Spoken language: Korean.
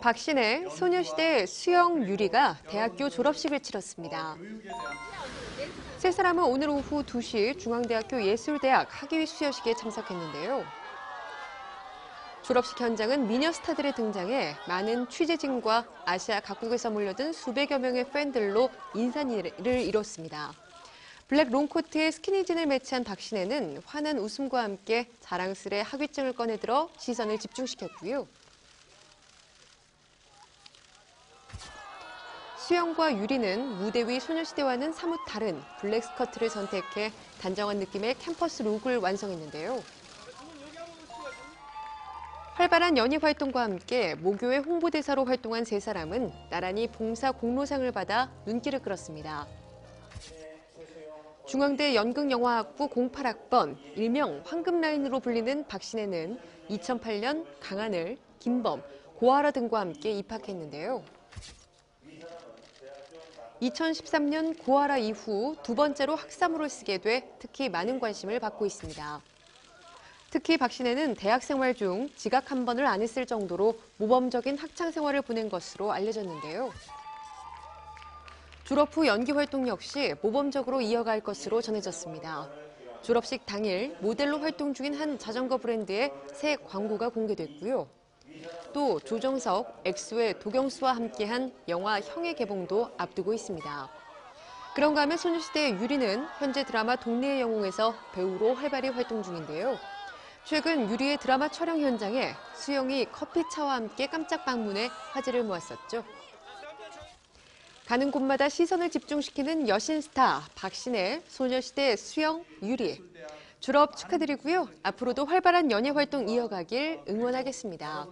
박신혜, 소녀시대 수영 유리가 대학교 졸업식을 치렀습니다. 세 사람은 오늘 오후 2시 중앙대학교 예술대학 학예회 수여식에 참석했는데요. 졸업식 현장은 미녀 스타들의 등장에 많은 취재진과 아시아 각국에서 몰려든 수백여 명의 팬들로 인사를 이뤘습니다. 블랙 롱코트에 스키니진을 매치한 박신혜는 환한 웃음과 함께 자랑스레 학위증을 꺼내들어 시선을 집중시켰고요. 수영과 유리는 무대 위 소녀시대와는 사뭇 다른 블랙 스커트를 선택해 단정한 느낌의 캠퍼스 룩을 완성했는데요. 활발한 연예 활동과 함께 모교의 홍보대사로 활동한 세 사람은 나란히 봉사 공로상을 받아 눈길을 끌었습니다. 중앙대 연극영화학부 08학번, 일명 황금라인으로 불리는 박신혜는 2008년 강하늘, 김범, 고아라 등과 함께 입학했는데요. 2013년 고아라 이후 두 번째로 학사모를 쓰게 돼 특히 많은 관심을 받고 있습니다. 특히 박신혜는 대학 생활 중 지각 한 번을 안 했을 정도로 모범적인 학창 생활을 보낸 것으로 알려졌는데요. 졸업 후 연기 활동 역시 모범적으로 이어갈 것으로 전해졌습니다. 졸업식 당일 모델로 활동 중인 한 자전거 브랜드의 새 광고가 공개됐고요. 또 조정석, 엑소의 도경수와 함께한 영화 형의 개봉도 앞두고 있습니다. 그런가 하면 소녀시대의 유리는 현재 드라마 동네의 영웅에서 배우로 활발히 활동 중인데요. 최근 유리의 드라마 촬영 현장에 수영이 커피차와 함께 깜짝 방문해 화제를 모았었죠. 가는 곳마다 시선을 집중시키는 여신 스타 박신혜, 소녀시대 수영, 유리. 졸업 축하드리고요. 앞으로도 활발한 연예 활동 이어가길 응원하겠습니다.